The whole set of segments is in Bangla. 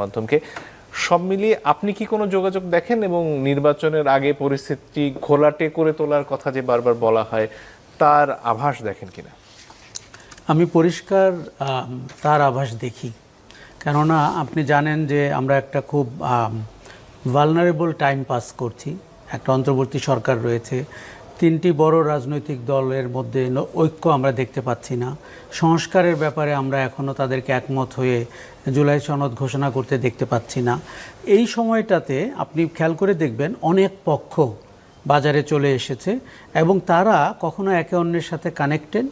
মাধ্যমকে। সব মিলিয়ে আপনি কি কোনো যোগাযোগ দেখেন এবং নির্বাচনের আগে পরিস্থিতি ঘোলাটে করে তোলার কথা যে বারবার বলা হয়, তার আভাস দেখেন কিনা? আমি পরিষ্কার তার আভাস দেখি। কেননা আপনি জানেন যে আমরা একটা খুব ভালনারেবল টাইম পাস করছি। একটা অন্তর্বর্তী সরকার রয়েছে। তিনটি বড় রাজনৈতিক দলের মধ্যে ঐক্য আমরা দেখতে পাচ্ছি না। সংস্কারের ব্যাপারে আমরা এখনও তাদেরকে একমত হয়ে জুলাই সনদ ঘোষণা করতে দেখতে পাচ্ছি না। এই সময়টাতে আপনি খেয়াল করে দেখবেন অনেক পক্ষ বাজারে চলে এসেছে এবং তারা কখনো একে অন্যের সাথে কানেক্টেড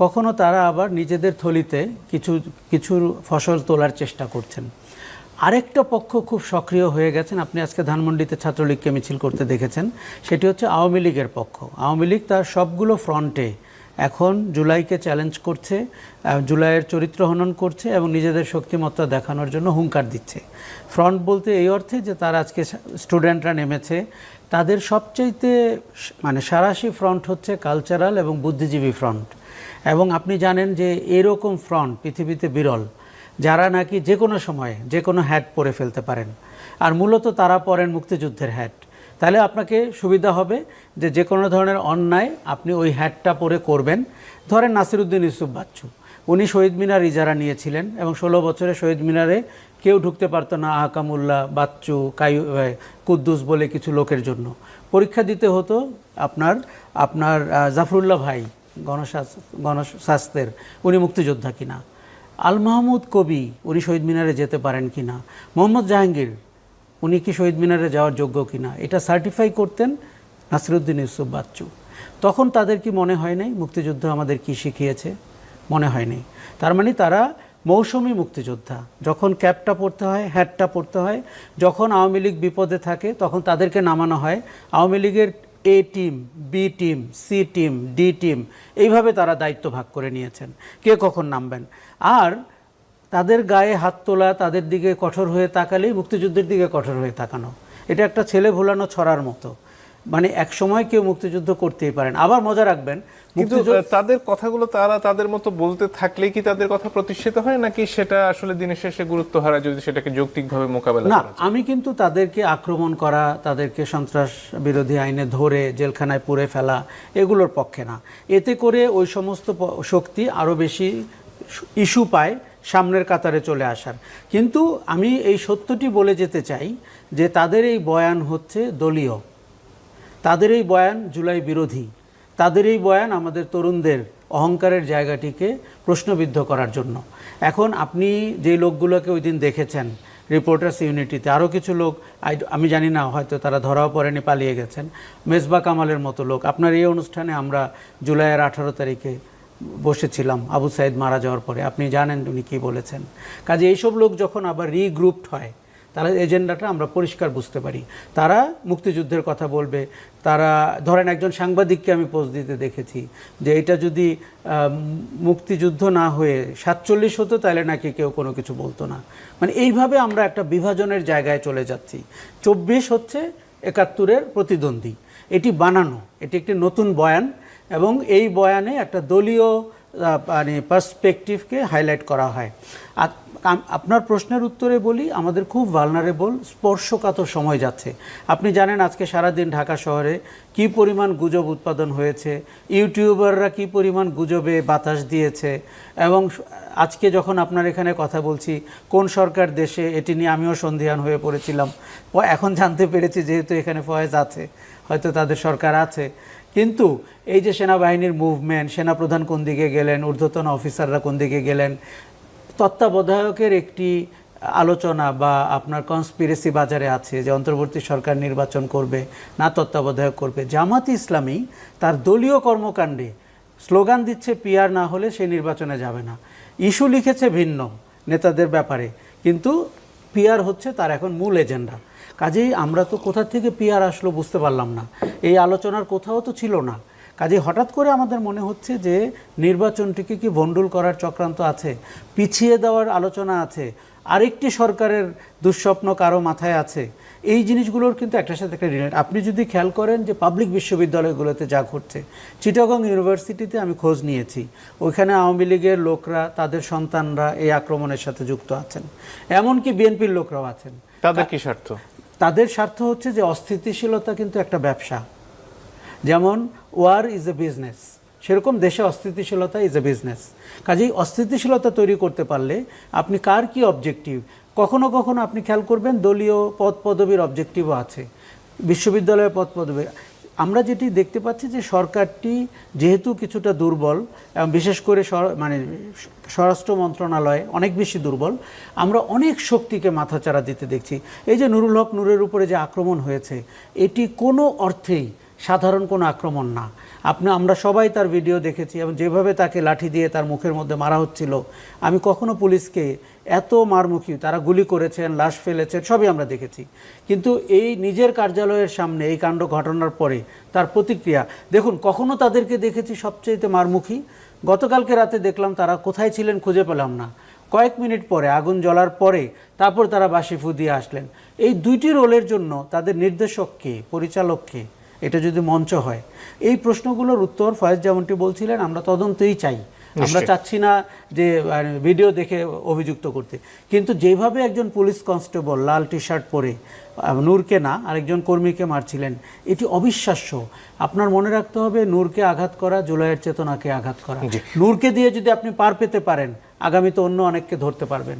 কখনো তারা আবার নিজেদের থলিতে কিছু কিছু ফসল তোলার চেষ্টা করছেন। আরেকটা পক্ষ খুব সক্রিয় হয়ে গেছেন। আপনি আজকে ধানমন্ডিতে ছাত্রলীগকে মিছিল করতে দেখেছেন। সেটি হচ্ছে আওয়ামী লীগের পক্ষ। আওয়ামী লীগ তার সবগুলো ফ্রন্টে এখন জুলাইকে চ্যালেঞ্জ করছে জুলাইয়ের চরিত্র হনন করছে এবং নিজেদের শক্তিমত্তা দেখানোর জন্য হুঙ্কার দিচ্ছে। ফ্রন্ট বলতে এই অর্থে যে তার আজকে স্টুডেন্টরা নেমেছে, তাদের সবচাইতে মানে সারাশি ফ্রন্ট হচ্ছে কালচারাল এবং বুদ্ধিজীবী ফ্রন্ট। এবং আপনি জানেন যে এরকম ফ্রন্ট পৃথিবীতে বিরল। যারা নাকি যে কোনো সময়ে, যে কোনো হ্যাট পরে ফেলতে পারেন। আর মূলত তারা পরেন মুক্তিযুদ্ধের হ্যাট তাহলে আপনাকে সুবিধা হবে যে যে কোনো ধরনের অন্যায় আপনি ওই হ্যাটটা পরে করবেন। ধরেন নাসিরুদ্দিন ইউসুফ বাচ্চু। উনি শহীদ মিনার ইজারা নিয়েছিলেন এবং ষোলো বছরে শহীদ মিনারে কেউ ঢুকতে পারতো না আহকামুল্লাহ, বাচ্চু, কায়ু কুদ্দুস বলে কিছু লোকের জন্য। পরীক্ষা দিতে হতো আপনার আপনার জাফরুল্লাহ ভাই গণস্বাস্থ্যের উনি মুক্তিযোদ্ধা কিনা। আল মাহমুদ কবি উনি শহীদ মিনারে যেতে পারেন কিনা? মোহাম্মদ জাহাঙ্গীর, উনি কি শহীদ মিনারে যাওয়ার যোগ্য কিনা? এটা সার্টিফাই করতেন নাসিরুদ্দিন ইউসুফ বাচ্চু। তখন তাদের কি মনে হয় নাই? মুক্তিযুদ্ধ আমাদের কি শিখিয়েছে? মনে হয়নি তার মানে তারা মৌসুমী মুক্তিযোদ্ধা। যখন ক্যাপটা পড়তে হয় হ্যাটটা পড়তে হয়, যখন আওয়ামী লীগ বিপদে থাকে, তখন তাদেরকে নামানো হয়। আওয়ামী লীগের A team B team C team D team এইভাবে তারা দায়িত্ব ভাগ করে নিয়েছেন। কে কখন নামবেন? আর তাদের গায়ে হাত তোলা, তাদের দিকে কঠোর হয়ে তাকালেই মুক্তিযুদ্ধের দিকে কঠোর হয়ে তাকানো। এটা একটা ছেলে ভোলানো ছড়ার মতো। মানে এক সময় কেউ মুক্তিযুদ্ধ করতেই পারেন। আবার মজা রাখবেন কিন্তু তাদের কথাগুলো তারা তাদের মতো বলতে থাকলে কি তাদের কথা প্রতিষ্ঠিত হয় নাকি সেটা আসলে দিনের শেষে গুরুত্ব হারায় যদি সেটাকে যৌক্তিকভাবে মোকাবেলা না আমি কিন্তু তাদেরকে আক্রমণ করা তাদেরকে সন্ত্রাস বিরোধী আইনে ধরে জেলখানায় পুরে ফেলা এগুলোর পক্ষে না। এতে করে ওই সমস্ত শক্তি আরও বেশি ইস্যু পায় সামনের কাতারে চলে আসার। কিন্তু আমি এই সত্যটি বলে যেতে চাই যে তাদের এই বয়ান হচ্ছে দলীয়। তাদের এই বয়ান জুলাই বিরোধী। তাদের এই বয়ান আমাদের তরুণদের অহংকারের জায়গাটিকে প্রশ্নবিদ্ধ করার জন্য। এখন আপনি যে লোকগুলোকে ওই দিন দেখেছেন, রিপোর্টার্স ইউনিটিতে আরও কিছু লোক আমি জানি না, হয়তো তারা ধরাও পড়েনি, পালিয়ে গেছেন। মেজবা কামালের মতো লোক। আপনার এই অনুষ্ঠানে আমরা জুলাইয়ের আঠারো তারিখে বসেছিলাম, আবু সাইদ মারা যাওয়ার পরে। আপনি জানেন উনি কী বলেছেন। কাজে এইসব লোক যখন আবার রিগ্রুপড হয় তাহলে এজেন্ডাটা আমরা পরিষ্কার বুঝতে পারি। তারা মুক্তিযুদ্ধের কথা বলবে। তারা, ধরেন একজন সাংবাদিককে আমি পোস্ট দিতে দেখেছি যে এটা যদি মুক্তিযুদ্ধ না হয়ে সাতচল্লিশ হতো তাহলে নাকি কেউ কোনো কিছু বলতো না। মানে এইভাবে আমরা একটা বিভাজনের জায়গায় চলে যাচ্ছি। চব্বিশ হচ্ছে একাত্তরের প্রতিদ্বন্দ্বী। এটি বানানো, এটি একটি নতুন বয়ান এবং এই বয়ানে একটা দলীয় মানে পার্সপেকটিভকে হাইলাইট করা হয়। আর আপনার প্রশ্নের উত্তরে বলি, আমাদের খুব ভালনারেবল স্পর্শকাতর সময় যাচ্ছে। আপনি জানেন আজকে সারাদিন ঢাকা শহরে কি পরিমাণ গুজব উৎপাদন হয়েছে, ইউটিউবাররা কি পরিমাণ গুজবে বাতাস দিয়েছে, এবং আজকে যখন আপনার এখানে কথা বলছি, কোন সরকার দেশে, এটি নিয়ে আমিও সন্ধিহান হয়ে পড়েছিলাম। এখন জানতে পেরেছি যেহেতু এখানে ফয়েজ আছে, হয়তো তাদের সরকার আছে। কিন্তু এই যে সেনাবাহিনীর মুভমেন্ট সেনাপ্রধান কোন দিকে গেলেন, ঊর্ধ্বতন অফিসাররা কোন দিকে গেলেন তত্ত্বাবধায়কের একটি আলোচনা বা আপনার কনস্পিরেসি বাজারে আছে যে অন্তর্বর্তী সরকার নির্বাচন করবে, না তত্ত্বাবধায়ক করবে। জামাত ইসলামী তার দলীয় কর্মকাণ্ডে স্লোগান দিচ্ছে, পিয়ার না হলে সে নির্বাচনে যাবে না। ইস্যু লিখেছে ভিন্ন নেতাদের ব্যাপারে, কিন্তু পিয়ার হচ্ছে তার এখন মূল এজেন্ডা। কাজেই আমরা তো কোথা থেকে পিয়ার আসলো বুঝতে পারলাম না। এই আলোচনার কোথাও তো ছিল না। কাজে হঠাৎ করে আমাদের মনে হচ্ছে যে নির্বাচনটিকে কি ভণ্ডুল করার চক্রান্ত আছে পিছিয়ে দেওয়ার আলোচনা আছে আরেকটি সরকারের দুঃস্বপ্ন কারও মাথায় আছে এই জিনিসগুলোর কিন্তু একটার সাথে একটা রিলেট। আপনি যদি খেয়াল করেন যে পাবলিক বিশ্ববিদ্যালয়গুলোতে যা ঘটছে চিটাগং ইউনিভার্সিটিতে আমি খোঁজ নিয়েছি ওইখানে আওয়ামী লীগের লোকরা তাদের সন্তানরা এই আক্রমণের সাথে যুক্ত আছেন। এমনকি বিএনপির লোকরাও আছেন। তাদের কি স্বার্থ? তাদের স্বার্থ হচ্ছে যে অস্থিতিশীলতা কিন্তু একটা ব্যবসা। যেমন ওয়ার ইজ এ বিজনেস সেরকম দেশে অস্থিতিশীলতা ইজ এ বিজনেস কাজেই অস্থিতিশীলতা তৈরি করতে পারলে আপনি কার কি অবজেক্টিভ কখনো কখনো আপনি খেয়াল করবেন দলীয় পদ পদবীর অবজেক্টিভও আছে। বিশ্ববিদ্যালয়ের পদ পদবী। আমরা যেটি দেখতে পাচ্ছি যে সরকারটি যেহেতু কিছুটা দুর্বল, এবং বিশেষ করে মানে স্বরাষ্ট্র মন্ত্রণালয় অনেক বেশি দুর্বল, আমরা অনেক শক্তিকে মাথাচাড়া দিতে দেখছি। এই যে নুরুল হক নূরের উপরে যে আক্রমণ হয়েছে, এটি কোনো অর্থেই সাধারণ কোনো আক্রমণ না। আপনি, আমরা সবাই তার ভিডিও দেখেছি এবং যেভাবে তাকে লাঠি দিয়ে তার মুখের মধ্যে মারা হচ্ছিল, আমি কখনো পুলিশকে এত মারমুখী, তারা গুলি করেছেন, লাশ ফেলেছেন, সবই আমরা দেখেছি। কিন্তু এই নিজের কার্যালয়ের সামনে এই কাণ্ড ঘটনার পরে তার প্রতিক্রিয়া, দেখুন, কখনো তাদেরকে দেখেছি সবচেয়ে মারমুখী। গতকালকে রাতে দেখলাম তারা কোথায় ছিলেন খুঁজে পেলাম না। কয়েক মিনিট পরে, আগুন জ্বলার পরে তারপর তারা বাসি ফু দিয়ে আসলেন। এই দুইটি রোলের জন্য তাদের নির্দেশককে পরিচালককে এটা যদি মঞ্চ হয়। এই প্রশ্নগুলোর উত্তর ফয়েজ যেমনটি বলছিলেন আমরা তদন্তই চাই। আমরা চাচ্ছি না যে ভিডিও দেখে অভিযুক্ত করতে। কিন্তু যেভাবে একজন পুলিশ কনস্টেবল লাল টি শার্ট পরে নূরকে না আরেকজন কর্মীকে মারছিলেন এটি অবিশ্বাস্য। আপনার মনে রাখতে হবে নূরকে আঘাত করা জুলাইয়ের চেতনাকে আঘাত করা। নূরকে দিয়ে যদি আপনি পার পেতে পারেন আগামীতে অন্য অনেককে ধরতে পারবেন।